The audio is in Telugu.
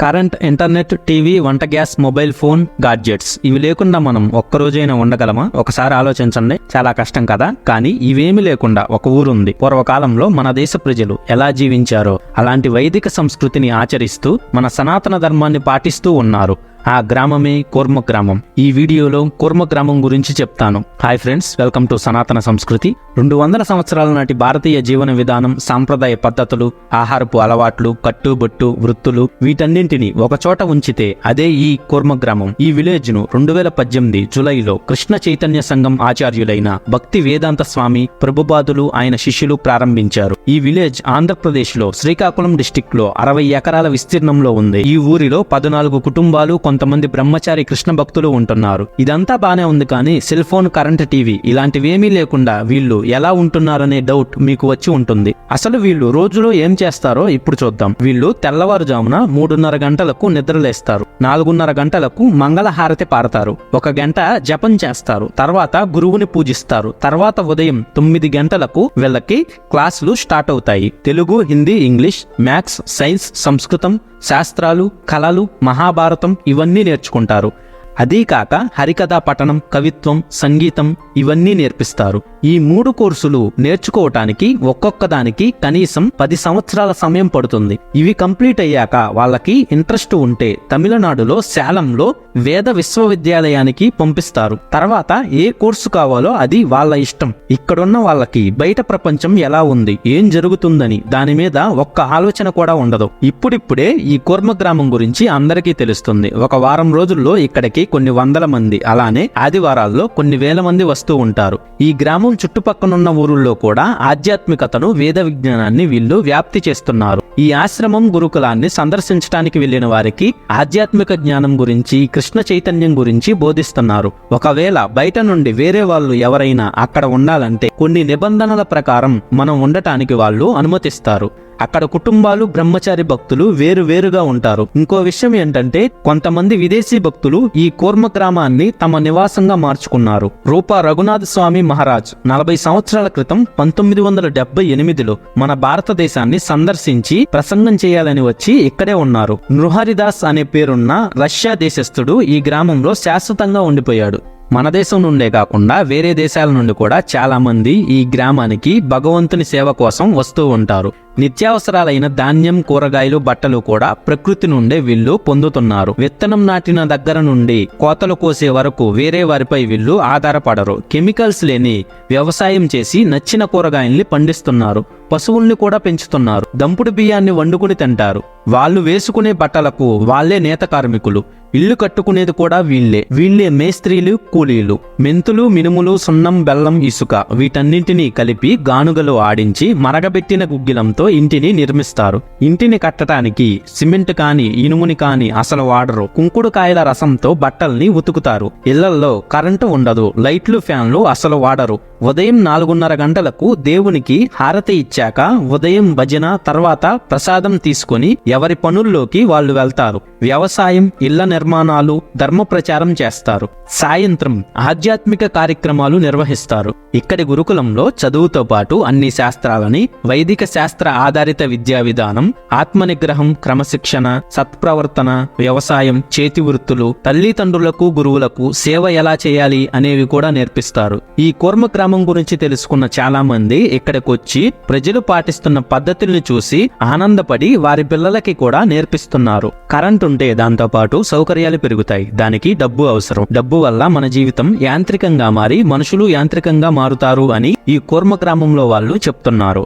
కరెంట్ ఇంటర్నెట్ టీవీ వంట గ్యాస్ మొబైల్ ఫోన్ గాడ్జెట్స్. ఇవి లేకుండా మనం ఒక్కరోజైనా ఉండగలమా? ఒకసారి ఆలోచించండి. చాలా కష్టం కదా? కానీ ఇవేమి లేకుండా ఒక ఊరుంది. పూర్వకాలంలో మన దేశ ప్రజలు ఎలా జీవించారో అలాంటి వైదిక సంస్కృతిని ఆచరిస్తూ మన సనాతన ధర్మాన్ని పాటిస్తూ ఉన్నారు. ఆ గ్రామమే కూర్మ గ్రామం. ఈ వీడియోలో కూర్మ గ్రామం గురించి చెప్తాను. హాయ్ ఫ్రెండ్స్ వెల్కమ్ టు సనాతన సంస్కృతి రెండు వందల సంవత్సరాల నాటి భారతీయ జీవన విధానం సాంప్రదాయ పద్ధతులు ఆహారపు అలవాట్లు కట్టుబొట్టు వృత్తులు వీటన్నింటినీ ఒకచోట ఉంచితే అదే ఈ కూర్మ గ్రామం. ఈ విలేజ్ను రెండు వేల పద్దెనిమిది జులైలో కృష్ణ చైతన్య సంఘం ఆచార్యులైన భక్తి వేదాంత స్వామి ప్రభుపాదులు ఆయన శిష్యులు ప్రారంభించారు. ఈ విలేజ్ ఆంధ్రప్రదేశ్లో శ్రీకాకుళం డిస్టిక్లో అరవై ఎకరాల విస్తీర్ణంలో ఉంది. ఈ ఊరిలో పద్నాలుగు కుటుంబాలు కొంతమంది బ్రహ్మచారి కృష్ణ భక్తులు ఉంటున్నారు. ఇదంతా బానే ఉంది కానీ సెల్ ఫోన్ కరెంట్ టీవీ ఇలాంటివేమీ లేకుండా వీళ్ళు ఎలా ఉంటున్నారనే డౌట్ మీకు వచ్చి ఉంటుంది. అసలు వీళ్ళు రోజులో ఏం చేస్తారో ఇప్పుడు చూద్దాం. వీళ్ళు తెల్లవారుజామున మూడున్నర గంటలకు నిద్రలేస్తారు. నాలుగున్నర గంటలకు మంగళహారతి పారతారు. ఒక గంట జపం చేస్తారు. తర్వాత గురువుని పూజిస్తారు. తర్వాత ఉదయం తొమ్మిది గంటలకు వీళ్ళకి క్లాసులు స్టార్ట్ అవుతాయి. Telugu Hindi English maths science సంస్కృతం శాస్త్రాలు కళలు మహాభారతం ఇవన్నీ నేర్చుకుంటారు. అదీ కాక హరికథా పఠనం కవిత్వం సంగీతం ఇవన్నీ నేర్పిస్తారు. ఈ మూడు కోర్సులు నేర్చుకోవటానికి ఒక్కొక్క దానికి కనీసం పది సంవత్సరాల సమయం పడుతుంది. ఇవి కంప్లీట్ అయ్యాక వాళ్ళకి ఇంట్రెస్ట్ ఉంటే తమిళనాడులో శాలంలో వేద విశ్వవిద్యాలయానికి పంపిస్తారు. తర్వాత ఏ కోర్సు కావాలో అది వాళ్ళ ఇష్టం. ఇక్కడున్న వాళ్ళకి బయట ప్రపంచం ఎలా ఉంది ఏం జరుగుతుందని దాని మీద ఒక్క ఆలోచన కూడా ఉండదు. ఇప్పుడిప్పుడే ఈ కూర్మ గ్రామం గురించి అందరికీ తెలుస్తుంది. ఒక వారం రోజుల్లో ఇక్కడికి కొన్ని వందల మంది. అలానే ఆదివారాల్లో కొన్ని వేల మంది వస్తూ ఉంటారు. ఈ గ్రామం చుట్టుపక్కనున్న ఊరుల్లో కూడా ఆధ్యాత్మికతను వేద విజ్ఞానాన్ని వీళ్ళు వ్యాప్తి చేస్తున్నారు. ఈ ఆశ్రమం గురుకులాన్ని సందర్శించడానికి వెళ్ళిన వారికి ఆధ్యాత్మిక జ్ఞానం గురించి కృష్ణ చైతన్యం గురించి బోధిస్తున్నారు. ఒకవేళ బయట నుండి వేరే వాళ్ళు ఎవరైనా అక్కడ ఉండాలంటే కొన్ని నిబంధనల ప్రకారం మనం ఉండటానికి వాళ్ళు అనుమతిస్తారు. అక్కడ కుటుంబాలు బ్రహ్మచారి భక్తులు వేరు వేరుగా ఉంటారు. ఇంకో విషయం ఏంటంటే కొంతమంది విదేశీ భక్తులు ఈ కూర్మ గ్రామాన్ని తమ నివాసంగా మార్చుకున్నారు. రూపా రఘునాథ స్వామి మహారాజ్ నలభై సంవత్సరాల క్రితం పంతొమ్మిది వందల డెబ్బై ఎనిమిదిలో మన భారతదేశాన్ని సందర్శించి ప్రసంగం చేయాలని వచ్చి ఇక్కడే ఉన్నారు. నృహరిదాస్ అనే పేరున్న రష్యా దేశస్థుడు ఈ గ్రామంలో శాశ్వతంగా ఉండిపోయాడు. మన దేశం నుండే కాకుండా వేరే దేశాల నుండి కూడా చాలా మంది ఈ గ్రామానికి భగవంతుని సేవ కోసం వస్తూ ఉంటారు. నిత్యావసరాలైన ధాన్యం కూరగాయలు బట్టలు కూడా ప్రకృతి నుండే వీళ్ళు పొందుతున్నారు. విత్తనం నాటిన దగ్గర నుండి కోతలు కోసే వరకు వేరే వారిపై వీళ్ళు ఆధారపడరు. కెమికల్స్ లేని వ్యవసాయం చేసి నచ్చిన కూరగాయల్ని పండిస్తున్నారు. పశువుల్ని కూడా పెంచుతున్నారు. దంపుడు బియ్యాన్ని వండుకుని తింటారు. వాళ్ళు వేసుకునే బట్టలకు వాళ్ళే నేత కార్మికులు. ఇల్లు కట్టుకునేది కూడా వీళ్ళే. వీళ్ళే మేస్త్రీలు కూలీలు. మెంతులు మినుములు సున్నం బెల్లం ఇసుక వీటన్నింటినీ కలిపి గానుగలు ఆడించి మరగబెట్టిన గుగ్గిలంతో ఇంటిని నిర్మిస్తారు. ఇంటిని కట్టడానికి సిమెంట్ కాని ఇనుముని కాని అసలు వాడరు. కుంకుడు కాయల రసంతో బట్టల్ని ఉతుకుతారు. ఇళ్ళల్లో కరెంటు ఉండదు. లైట్లు ఫ్యాన్లు అసలు వాడరు. ఉదయం నాలుగున్నర గంటలకు దేవునికి హారతి ఇచ్చాక ఉదయం భజన తర్వాత ప్రసాదం తీసుకొని ఎవరి పనుల్లోకి వాళ్ళు వెళ్తారు. వ్యవసాయం ఇళ్ళ నిర్మాణాలు ధర్మ ప్రచారం చేస్తారు. సాయంత్రం ఆధ్యాత్మిక కార్యక్రమాలు నిర్వహిస్తారు. ఇక్కడి గురుకులంలో చదువుతో పాటు అన్ని శాస్త్రాలని వైదిక శాస్త్ర ఆధారిత విద్యా విధానం ఆత్మనిగ్రహం క్రమశిక్షణ సత్ప్రవర్తన వ్యవసాయం చేతి వృత్తులు తల్లిదండ్రులకు గురువులకు సేవ ఎలా చేయాలి అనేవి కూడా నేర్పిస్తారు. ఈ కూర్మ గ్రామం గురించి తెలుసుకున్న చాలా మంది ఇక్కడికి వచ్చి ప్రజలు పాటిస్తున్న పద్ధతుల్ని చూసి ఆనందపడి వారి పిల్లలకి కూడా నేర్పిస్తున్నారు. కరెంట్ ఉంటే దాంతో పాటు సౌకర్యాలు పెరుగుతాయి. దానికి డబ్బు అవసరం. డబ్బు వల్ల మన జీవితం యాంత్రికంగా మారి మనుషులు యాంత్రికంగా మారుతారు అని ఈ కూర్మ గ్రామంలో వాళ్ళు చెప్తున్నారు.